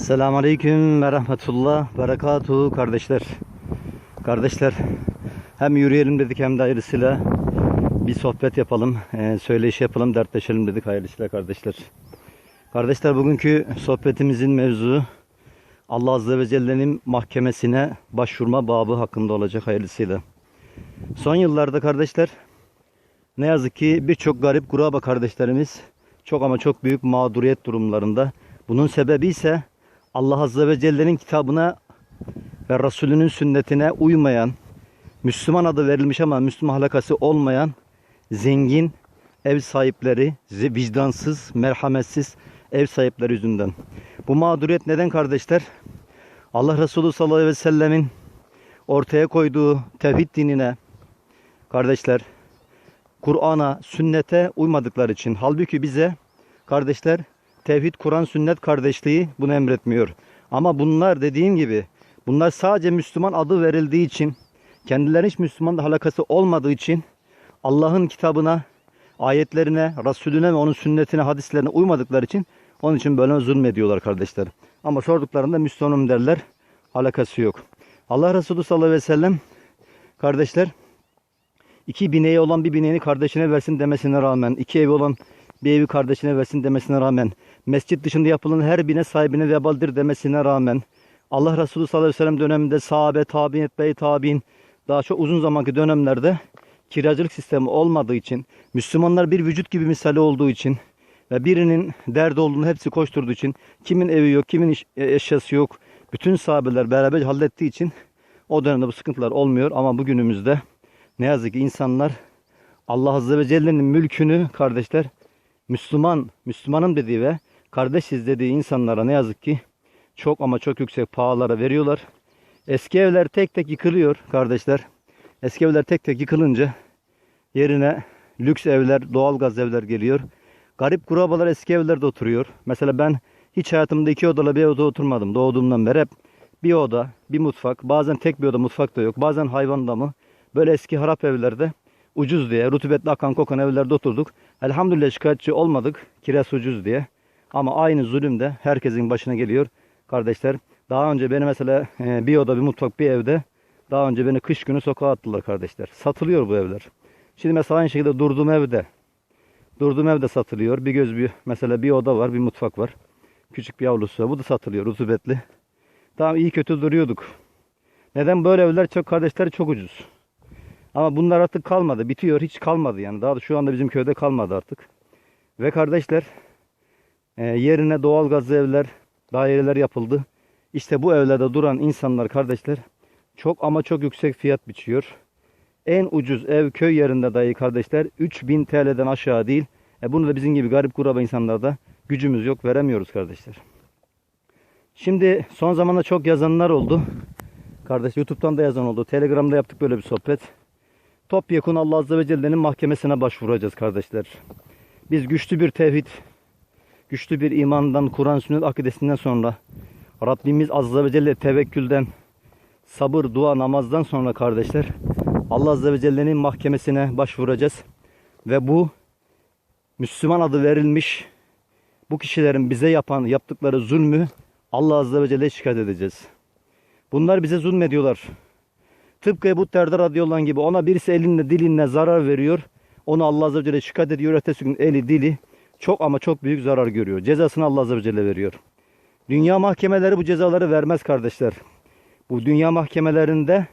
Selamun Aleyküm ve Rahmetullah Berekatuhu kardeşler. Kardeşler hem yürüyelim dedik hem de hayırlısıyla bir sohbet yapalım, e, söyleşi yapalım, dertleşelim dedik hayırlısıyla kardeşler. Kardeşler bugünkü sohbetimizin mevzu Allah Azze ve Celle'nin mahkemesine başvurma babı hakkında olacak hayırlısıyla. Son yıllarda kardeşler ne yazık ki birçok garip kuraba kardeşlerimiz çok ama çok büyük mağduriyet durumlarında. Bunun sebebi ise Allah Azze ve Celle'nin kitabına ve Resulünün sünnetine uymayan, Müslüman adı verilmiş ama Müslüman halakası olmayan zengin ev sahipleri, vicdansız, merhametsiz ev sahipleri yüzünden. Bu mağduriyet neden kardeşler? Allah Resulü sallallahu aleyhi ve sellemin ortaya koyduğu tevhid dinine kardeşler Kur'an'a, sünnete uymadıkları için. Halbuki bize kardeşler tevhid, Kur'an, sünnet kardeşliği bunu emretmiyor. Ama bunlar dediğim gibi bunlar sadece Müslüman adı verildiği için kendilerinin hiç Müslümanla alakası olmadığı için Allah'ın kitabına, ayetlerine, Resulüne ve onun sünnetine, hadislerine uymadıkları için onun için böyle zulmediyorlar kardeşler. Ama sorduklarında Müslümanım derler. Alakası yok. Allah Resulü sallallahu aleyhi ve sellem kardeşler iki bineği olan bir bineğini kardeşine versin demesine rağmen, iki evi olan bir evi kardeşine versin demesine rağmen, mescit dışında yapılan her bine sahibine vebaldir demesine rağmen, Allah Resulü sallallahu aleyhi ve sellem döneminde sahabe, tabi'in, etbeyi tabi'in, daha çok uzun zamanki dönemlerde kiracılık sistemi olmadığı için, Müslümanlar bir vücut gibi misali olduğu için ve birinin derdi olduğunu hepsi koşturduğu için, kimin evi yok, kimin e, eşyası yok, bütün sahabeler beraber hallettiği için o dönemde bu sıkıntılar olmuyor. Ama bugünümüzde ne yazık ki insanlar Allah Azze ve Celle'nin mülkünü kardeşler Müslüman, Müslümanım dediği ve kardeşiz dediği insanlara ne yazık ki çok ama çok yüksek pahalara veriyorlar. Eski evler tek tek yıkılıyor kardeşler. Eski evler tek tek yıkılınca yerine lüks evler, doğalgaz evler geliyor. Garip kurabalar eski evlerde oturuyor. Mesela ben hiç hayatımda iki odalı bir evde oturmadım. Doğduğumdan beri hep bir oda, bir mutfak. Bazen tek bir oda mutfak da yok. Bazen hayvan damı. Böyle eski harap evlerde ucuz diye, rutubetli akan kokan evlerde oturduk. Elhamdülillah şikayetçi olmadık. Kiraz ucuz diye. Ama aynı zulüm de herkesin başına geliyor. Kardeşler daha önce beni mesela e, bir oda bir mutfak bir evde daha önce beni kış günü sokağa attılar kardeşler. Satılıyor bu evler. Şimdi mesela aynı şekilde durduğum evde durduğum evde satılıyor. Bir göz bir mesela bir oda var bir mutfak var. Küçük bir avlusu var. Bu da satılıyor rutubetli. Tamam iyi kötü duruyorduk. Neden böyle evler çok kardeşler çok ucuz. Ama bunlar artık kalmadı. Bitiyor. Hiç kalmadı yani. Daha da şu anda bizim köyde kalmadı artık. Ve kardeşler e, yerine doğalgazlı evler, daireler yapıldı. İşte bu evlerde duran insanlar kardeşler çok ama çok yüksek fiyat biçiyor. En ucuz ev köy yerinde dahi kardeşler 3000 TL'den aşağı değil. E bunu da bizim gibi garip kuraba insanlarda gücümüz yok veremiyoruz kardeşler. Şimdi son zamanda çok yazanlar oldu. Kardeş YouTube'dan da yazan oldu. Telegram'da yaptık böyle bir sohbet. Topyekun Allah Azze ve Celle'nin mahkemesine başvuracağız kardeşler. Biz güçlü bir tevhid, güçlü bir imandan, Kur'an sünnet akidesinden sonra Rabbimiz Azze ve Celle tevekkülden, sabır, dua, namazdan sonra kardeşler Allah Azze ve Celle'nin mahkemesine başvuracağız. Ve bu Müslüman adı verilmiş bu kişilerin bize yapan yaptıkları zulmü Allah Azze ve Celle'ye şikayet edeceğiz. Bunlar bize zulmediyorlar. Tıpkı Ebu Derda radıyallahu gibi ona birisi elinle dilinle zarar veriyor. Onu Allah Azze ve Celle şikayet ediyor. Ertesi gün eli dili çok ama çok büyük zarar görüyor. Cezasını Allah Azze ve Celle veriyor. Dünya mahkemeleri bu cezaları vermez kardeşler. Bu dünya mahkemelerinde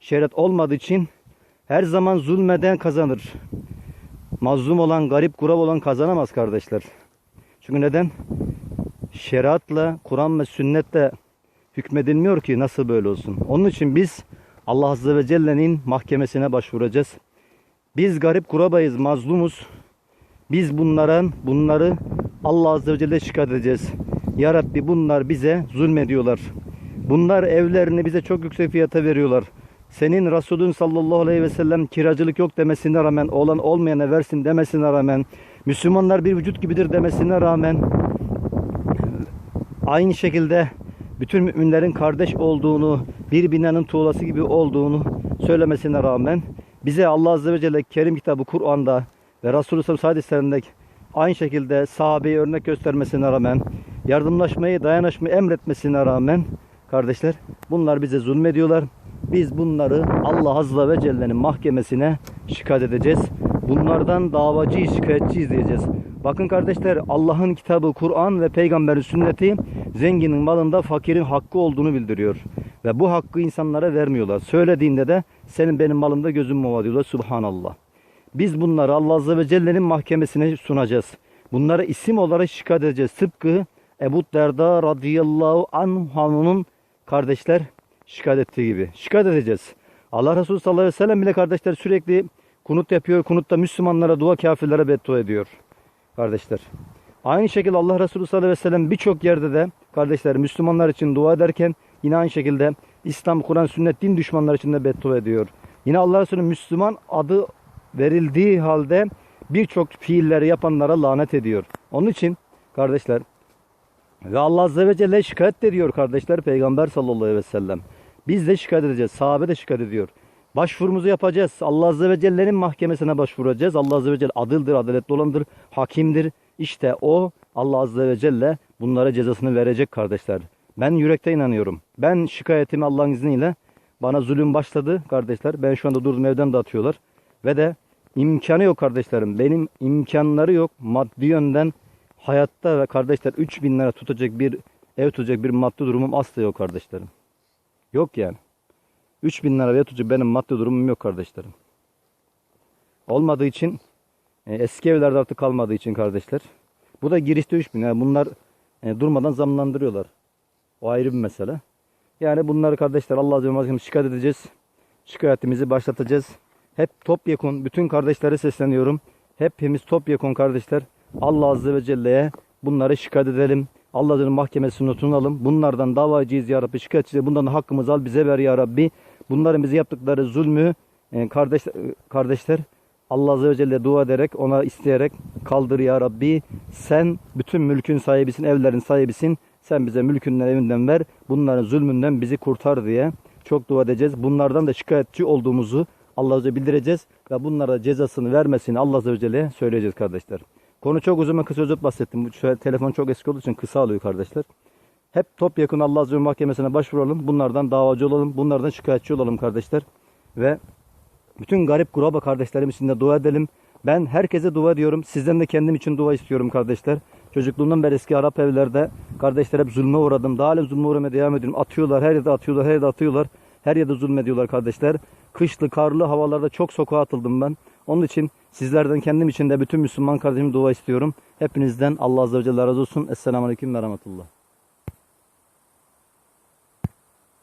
şeriat olmadığı için her zaman zulmeden kazanır. Mazlum olan, garip kurab olan kazanamaz kardeşler. Çünkü neden? Şeriatla, Kur'an ve sünnetle hükmedilmiyor ki nasıl böyle olsun. Onun için biz Allah Azze ve Celle'nin mahkemesine başvuracağız. Biz garip kurabayız, mazlumuz. Biz bunların, bunları Allah Azze ve Celle şikayet edeceğiz. Ya Rabbi bunlar bize zulmediyorlar. Bunlar evlerini bize çok yüksek fiyata veriyorlar. Senin Resulün sallallahu aleyhi ve sellem kiracılık yok demesine rağmen, olan olmayana versin demesine rağmen, Müslümanlar bir vücut gibidir demesine rağmen, aynı şekilde bütün müminlerin kardeş olduğunu, bir binanın tuğlası gibi olduğunu söylemesine rağmen bize Allah Azze ve Celle Kerim kitabı Kur'an'da ve Resulü sallallahu aleyhi ve sellem'de aynı şekilde sahabeyi örnek göstermesine rağmen, yardımlaşmayı, dayanışmayı emretmesine rağmen kardeşler bunlar bize zulmediyorlar. Biz bunları Allah Azze ve Celle'nin mahkemesine şikayet edeceğiz. Bunlardan davacıyız, şikayetçiyiz diyeceğiz. Bakın kardeşler Allah'ın kitabı Kur'an ve peygamberin sünneti zenginin malında fakirin hakkı olduğunu bildiriyor. Ve bu hakkı insanlara vermiyorlar. Söylediğinde de senin benim malımda gözüm mü var diyorlar. Subhanallah. Biz bunları Allah Azze ve Celle'nin mahkemesine sunacağız. Bunları isim olarak şikayet edeceğiz. Tıpkı Ebu Derda radıyallahu anh'ın kardeşler şikayet ettiği gibi. Şikayet edeceğiz. Allah Resulü sallallahu aleyhi ve sellem bile kardeşler sürekli kunut yapıyor. Kunutta Müslümanlara dua kafirlere beddua ediyor. Kardeşler. Aynı şekilde Allah Resulü sallallahu aleyhi ve sellem birçok yerde de kardeşler Müslümanlar için dua ederken yine aynı şekilde İslam, Kur'an, sünnet, din düşmanları için de beddua ediyor. Yine Allah Resulü Müslüman adı verildiği halde birçok fiilleri yapanlara lanet ediyor. Onun için kardeşler ve Allah Azze ve Celle şikayet ediyor kardeşler Peygamber sallallahu aleyhi ve sellem. Biz de şikayet edeceğiz. Sahabe de şikayet ediyor. Başvurumuzu yapacağız. Allah Azze ve Celle'nin mahkemesine başvuracağız. Allah Azze ve Celle adıldır, adaletli olandır, hakimdir. İşte o Allah Azze ve Celle bunlara cezasını verecek kardeşler. Ben yürekte inanıyorum. Ben şikayetimi Allah'ın izniyle bana zulüm başladı kardeşler. Ben şu anda durdum evden de atıyorlar. Ve de imkanı yok kardeşlerim. Benim imkanları yok. Maddi yönden hayatta ve kardeşler 3000 lira tutacak bir ev tutacak bir maddi durumum asla yok kardeşlerim. Yok yani. 3000 lira ev tutacak benim maddi durumum yok kardeşlerim. Olmadığı için eski evlerde artık kalmadığı için kardeşler. Bu da girişte 3000 yani bunlar e, durmadan zamlandırıyorlar. O ayrı bir mesele. Yani bunları kardeşler Allah Azze ve Celle'ye şikayet edeceğiz. Şikayetimizi başlatacağız. Hep topyekun bütün kardeşlere sesleniyorum. Hepimiz topyekun kardeşler Allah Azze ve Celle'ye bunları şikayet edelim. Allah'ın mahkemesine tutunalım. Bunlardan davacıyız ya Rabbi şikayetçiyiz. Bundan da hakkımızı al bize ver ya Rabbi. Bunların bize yaptıkları zulmü e, kardeş, kardeşler Allah Azze ve Celle dua ederek ona isteyerek kaldır ya Rabbi. Sen bütün mülkün sahibisin, evlerin sahibisin. Sen bize mülkünden evinden ver. Bunların zulmünden bizi kurtar diye çok dua edeceğiz. Bunlardan da şikayetçi olduğumuzu Allah Azze bildireceğiz ve bunlara cezasını vermesini Allah Azze ve Celle'ye söyleyeceğiz kardeşler. Konu çok uzun ben kısa özet bahsettim. Şöyle telefon çok eski olduğu için kısa alıyor kardeşler. Hep topyekun Allah Azze ve Mahkemesi'ne başvuralım. Bunlardan davacı olalım. Bunlardan şikayetçi olalım kardeşler. Ve bütün garip kuraba kardeşlerim için de dua edelim. Ben herkese dua ediyorum. Sizden de kendim için dua istiyorum kardeşler. Çocukluğumdan beri eski Arap evlerde kardeşler hep zulme uğradım. Daha hala zulme uğramaya devam ediyorum. Atıyorlar, her yerde atıyorlar, her yerde atıyorlar. Her yerde zulmediyorlar kardeşler. Kışlı, karlı havalarda çok sokağa atıldım ben. Onun için sizlerden kendim için de bütün Müslüman kardeşim dua istiyorum. Hepinizden Allah Azze ve Celle razı olsun. Esselamu Aleyküm ve Rahmetullah.